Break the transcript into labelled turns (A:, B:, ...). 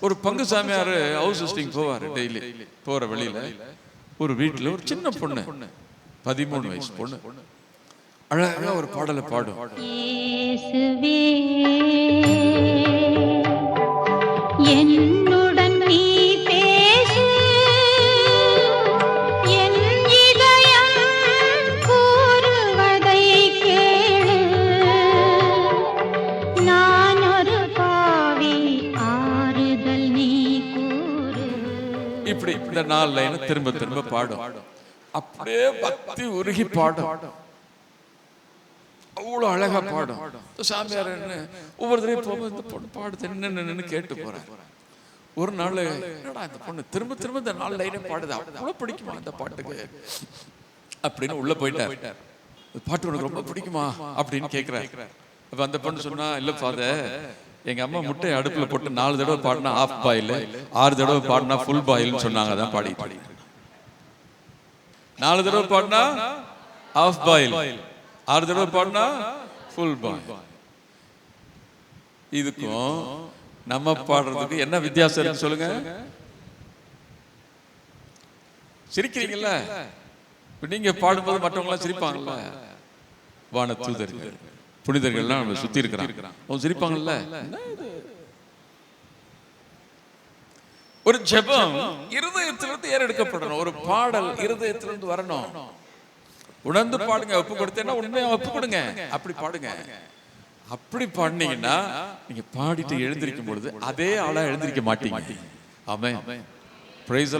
A: ஒரு பங்கு சாமியார் ஹவுஸ் விசிட்டிங் போவார் டெய்லி போற வழியில ஒரு வீட்டுல ஒரு சின்ன பொண்ணு. பதிமூணு வயசு பொண்ணு. அழகா ஒரு பாடலை பாடும்.
B: இயேசுவே
A: இப்படி இந்த நாலு லைனை திரும்ப திரும்ப பாடும்? அப்படியே பக்தி உருகி பாடும். அவ்வளோ அழகா பாடும். சாமியார் என்ன ஒவ்வொரு தடவையும் போகும்போது இந்த பொண்ணு பாடுது என்ன கேட்டு போறேன். ஒரு நாள் என்னடா இந்த பொண்ணு திரும்ப திரும்ப இந்த நாலு லைனே பாடுது? அவ்வளோ பிடிக்குமா இந்த பாட்டுக்கு? அப்படின்னு உள்ள போயிட்டார். பாட்டு உனக்கு ரொம்ப பிடிக்குமா? அப்படின்னு கேட்குறேன் அப்ப அந்த பொண்ணு சொன்னா இல்ல ஃபாதர் எங்க அம்மா முட்டை அடுப்புல போட்டு நாலு தடவை பாடினா ஆஃப் பாயில் ஆறு தடவை பாடினா ஃபுல் பாயில்னு சொன்னாங்க அதான் பாடி நாலு தடவை பாடினா ஆஃப் பாயில் ஆறு தடவை பாடினா ஃபுல் பாயில் இதுக்கும் நம்ம பாடுறதுக்கு என்ன வித்தியாசம் இருக்கு சொல்லுங்க. சிரிக்கிறீங்கல்ல? நீங்க பாடும்போது மற்றவங்க எல்லாம் சிரிப்பாங்கல்ல? வான தூதர்கள். புனிதர்கள்லாம் நம்ம சுத்தி இருக்கிறாங்க அவங்க சிரிப்பாங்கல்ல? ஒரு ஜெபம் இருதயத்திலிருந்து ஏறெடுக்கப்படணும் ஒரு பாடல் இருதயத்திலிருந்து வரணும். உணர்ந்து பாடுங்க. ஒப்பு கொடுத்தேன்னா உண்மையா ஒப்பு கொடுங்க அப்படி பாடுங்க. அப்படி பாடினீங்கன்னா நீங்க பாடிட்டு எழுந்திருக்கும் பொழுது அதே ஆளா எழுந்திருக்க மாட்டீங்க. ஆமென். பிரைஸ்